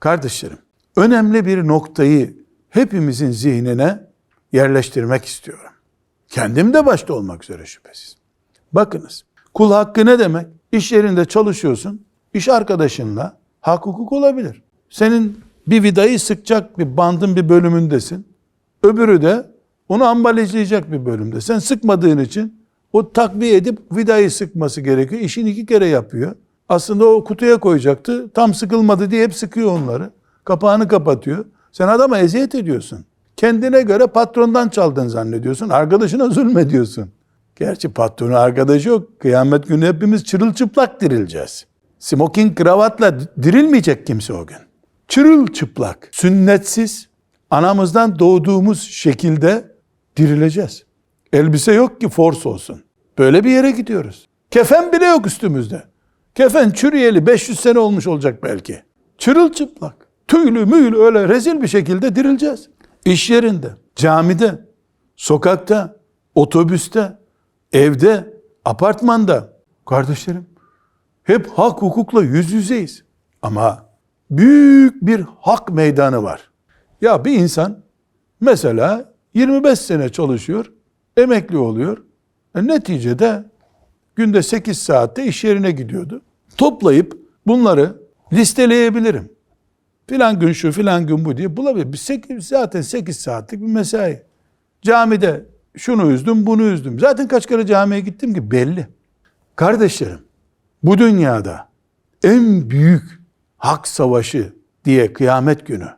Kardeşlerim, önemli bir noktayı hepimizin zihnine yerleştirmek istiyorum. Kendim de başta olmak üzere şüphesiz. Bakınız, kul hakkı ne demek? İş yerinde çalışıyorsun, iş arkadaşınla hak hukuk olabilir. Senin bir vidayı sıkacak bir bandın bir bölümündesin. Öbürü de onu ambalajlayacak bir bölümde. Sen sıkmadığın için o takviye edip vidayı sıkması gerekiyor. İşini iki kere yapıyor. Aslında o kutuya koyacaktı. Tam sıkılmadı diye hep sıkıyor onları. Kapağını kapatıyor. Sen adama eziyet ediyorsun. Kendine göre patrondan çaldın zannediyorsun. Arkadaşına zulmediyorsun. Gerçi patronu arkadaşı yok. Kıyamet günü hepimiz çırılçıplak dirileceğiz. Smoking kravatla dirilmeyecek kimse o gün. Çırılçıplak, sünnetsiz, anamızdan doğduğumuz şekilde dirileceğiz. Elbise yok ki force olsun. Böyle bir yere gidiyoruz. Kefen bile yok üstümüzde. Kefen çürüyeli 500 sene olmuş olacak belki. Çırılçıplak, tüylü müylü öyle rezil bir şekilde dirileceğiz. İş yerinde, camide, sokakta, otobüste, evde, apartmanda. Kardeşlerim, hep hak hukukla yüz yüzeyiz. Ama büyük bir hak meydanı var. Ya bir insan mesela 25 sene çalışıyor, emekli oluyor. E neticede günde 8 saatte iş yerine gidiyordu. Toplayıp bunları listeleyebilirim. Filan gün şu, filan gün bu diye bulabilir. Bir sekiz- zaten 8 saatlik bir mesai. Camide şunu üzdüm, bunu üzdüm. Zaten kaç kere camiye gittim ki belli. Kardeşlerim, bu dünyada en büyük hak savaşı diye kıyamet günü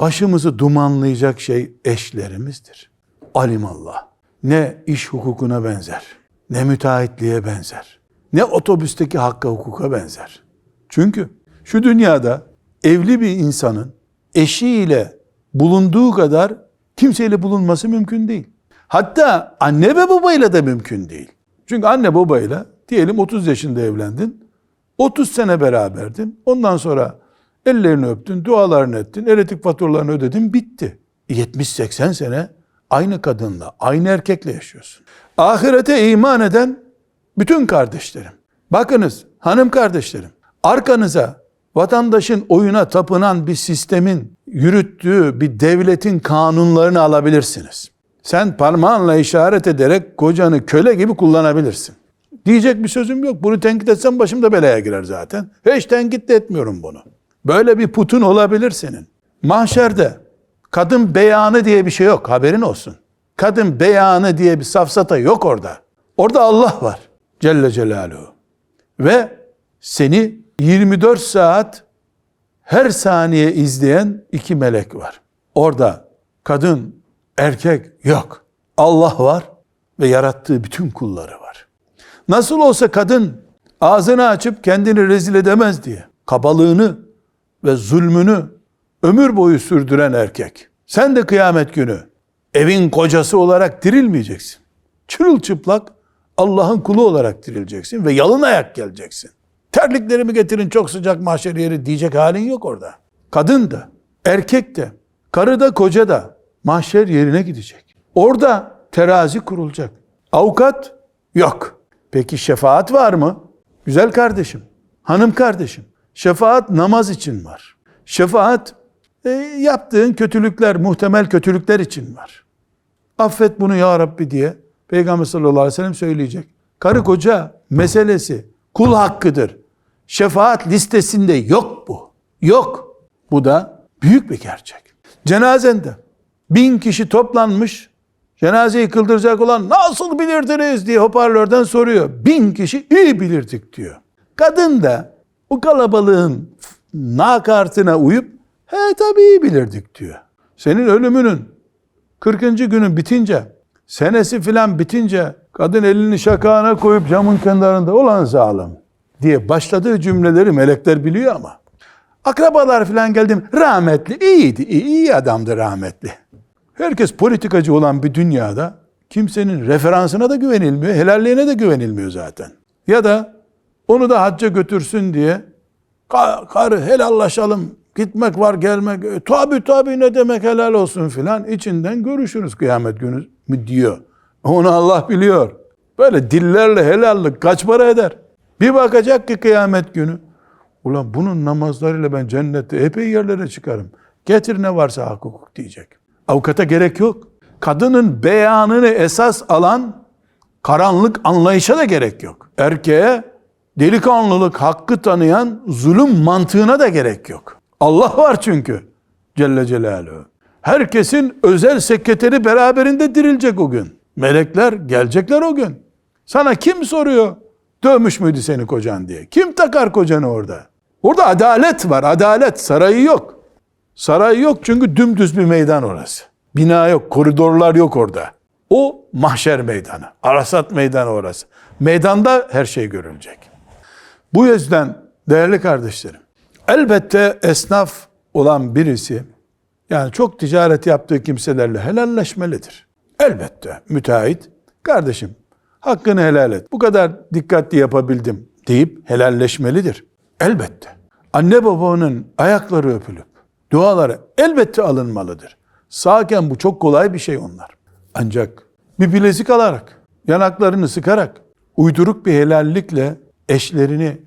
başımızı dumanlayacak şey eşlerimizdir. Alimallah. Ne iş hukukuna benzer, ne müteahhitliğe benzer, ne otobüsteki hakka hukuka benzer. Çünkü şu dünyada evli bir insanın eşiyle bulunduğu kadar kimseyle bulunması mümkün değil. Hatta anne ve babayla da mümkün değil. Çünkü anne babayla diyelim 30 yaşında evlendin. 30 sene beraberdin. Ondan sonra ellerini öptün, dualarını ettin, elektrik faturalarını ödedin, bitti. 70-80 sene aynı kadınla, aynı erkekle yaşıyorsun. Ahirete iman eden bütün kardeşlerim. Bakınız hanım kardeşlerim, arkanıza vatandaşın oyuna tapınan bir sistemin yürüttüğü bir devletin kanunlarını alabilirsiniz. Sen parmağınla işaret ederek kocanı köle gibi kullanabilirsin. Diyecek bir sözüm yok. Bunu tenkit etsem başım da belaya girer zaten. Hiç tenkit de etmiyorum bunu. Böyle bir putun olabilir senin. Mahşerde kadın beyanı diye bir şey yok. Haberin olsun. Kadın beyanı diye bir safsata yok orada. Orada Allah var. Celle Celaluhu. Ve seni 24 saat her saniye izleyen iki melek var. Orada kadın, erkek yok. Allah var ve yarattığı bütün kulları var. Nasıl olsa kadın ağzını açıp kendini rezil edemez diye kabalığını ve zulmünü ömür boyu sürdüren erkek. Sen de kıyamet günü evin kocası olarak dirilmeyeceksin. Çırılçıplak Allah'ın kulu olarak dirileceksin ve yalın ayak geleceksin. Terliklerimi getirin çok sıcak mahşer yeri diyecek halin yok orada. Kadın da, erkek de, karı da, koca da mahşer yerine gidecek. Orada terazi kurulacak. Avukat yok. Peki şefaat var mı? Güzel kardeşim, hanım kardeşim. Şefaat namaz için var. Şefaat e, yaptığın kötülükler, muhtemel kötülükler için var. Affet bunu ya Rabbi diye Peygamber sallallahu aleyhi ve sellem söyleyecek. Karı koca meselesi kul hakkıdır. Şefaat listesinde yok bu. Yok. Bu da büyük bir gerçek. Cenazende bin kişi toplanmış cenazeyi kıldıracak olan nasıl bilirdiniz diye hoparlörden soruyor. Bin kişi iyi bilirdik diyor. Kadın da bu kalabalığın nakartına uyup he tabii iyi bilirdik diyor. Senin ölümünün 40. günü bitince, senesi filan bitince kadın elini şakağına koyup camın kenarında olan zalim diye başladığı cümleleri melekler biliyor ama. Akrabalar filan geldim rahmetli iyiydi, iyi, iyi adamdı rahmetli. Herkes politikacı olan bir dünyada kimsenin referansına da güvenilmiyor, helalliğine de güvenilmiyor zaten. Ya da onu da hacca götürsün diye "Ka- karı helallaşalım, gitmek var gelmek, e, tabi tabi ne demek helal olsun filan içinden görüşürüz kıyamet günü mü diyor. Onu Allah biliyor. Böyle dillerle helallik kaç para eder? Bir bakacak ki kıyamet günü Ulan bunun namazlarıyla ben cennette epey yerlere çıkarım. Getir ne varsa hak hukuk diyecek. Avukata gerek yok. Kadının beyanını esas alan karanlık anlayışa da gerek yok. Erkeğe delikanlılık hakkı tanıyan zulüm mantığına da gerek yok. Allah var çünkü Celle Celaluhu. Herkesin özel sekreteri beraberinde dirilecek o gün. Melekler gelecekler o gün. Sana kim soruyor? Dövmüş müydü seni kocan diye. Kim takar kocanı orada? Orada adalet var. Adalet. Sarayı yok. Saray yok çünkü dümdüz bir meydan orası. Bina yok, koridorlar yok orada. O mahşer meydanı. Arasat meydanı orası. Meydanda her şey görülecek. Bu yüzden değerli kardeşlerim, elbette esnaf olan birisi, yani çok ticaret yaptığı kimselerle helalleşmelidir. Elbette müteahhit, kardeşim hakkını helal et. Bu kadar dikkatli yapabildim deyip helalleşmelidir. Elbette. Anne babanın ayakları öpülüp duaları elbette alınmalıdır. Sağken bu çok kolay bir şey onlar. Ancak bir bilezik alarak, yanaklarını sıkarak, uyduruk bir helallikle eşlerini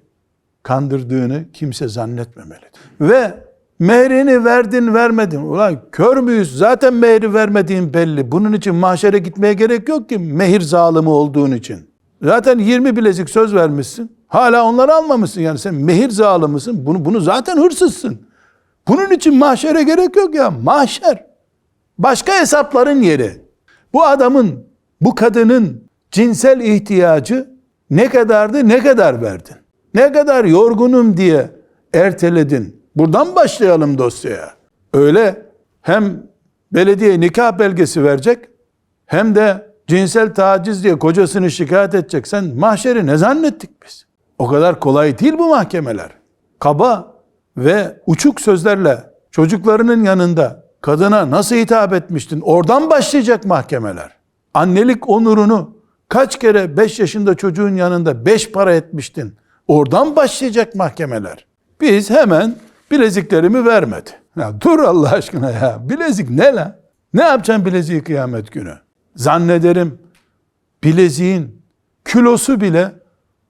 kandırdığını kimse zannetmemelidir. Ve mehrini verdin vermedin. Ulan kör müyüz? Zaten mehri vermediğin belli. Bunun için mahşere gitmeye gerek yok ki mehir zalimi olduğun için. Zaten 20 bilezik söz vermişsin. Hala onları almamışsın. Yani sen mehir zalimisin. Bunu, bunu zaten hırsızsın. Bunun için mahşere gerek yok ya. Mahşer. Başka hesapların yeri. Bu adamın, bu kadının cinsel ihtiyacı ne kadardı, ne kadar verdin? Ne kadar yorgunum diye erteledin. Buradan başlayalım dosyaya. Öyle hem belediye nikah belgesi verecek hem de cinsel taciz diye kocasını şikayet edecek. Sen mahşeri ne zannettik biz? O kadar kolay değil bu mahkemeler. Kaba ve uçuk sözlerle çocuklarının yanında kadına nasıl hitap etmiştin? Oradan başlayacak mahkemeler. Annelik onurunu kaç kere 5 yaşında çocuğun yanında 5 para etmiştin? Oradan başlayacak mahkemeler. Biz hemen bileziklerimi vermedi. Ya dur Allah aşkına ya. Bilezik ne la? Ne yapacaksın bileziği kıyamet günü? Zannederim bileziğin kilosu bile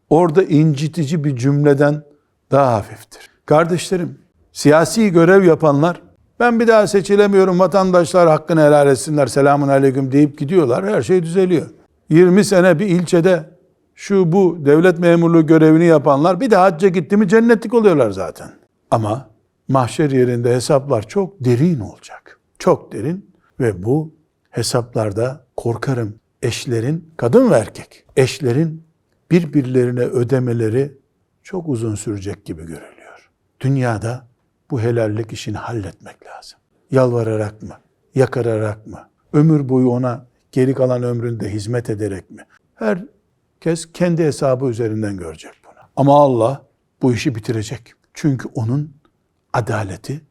orada incitici bir cümleden daha hafiftir. Kardeşlerim, siyasi görev yapanlar ben bir daha seçilemiyorum vatandaşlar hakkını helal etsinler selamun aleyküm deyip gidiyorlar. Her şey düzeliyor. 20 sene bir ilçede şu bu devlet memurluğu görevini yapanlar bir de hacca gitti mi cennetlik oluyorlar zaten. Ama mahşer yerinde hesaplar çok derin olacak. Çok derin ve bu hesaplarda korkarım eşlerin, kadın ve erkek, eşlerin birbirlerine ödemeleri çok uzun sürecek gibi görülüyor. Dünyada bu helallik işini halletmek lazım. Yalvararak mı? Yakararak mı? Ömür boyu ona geri kalan ömründe hizmet ederek mi? Herkes kendi hesabı üzerinden görecek bunu. Ama Allah bu işi bitirecek. Çünkü onun adaleti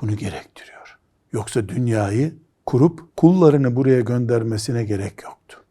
bunu gerektiriyor. Yoksa dünyayı kurup kullarını buraya göndermesine gerek yoktu.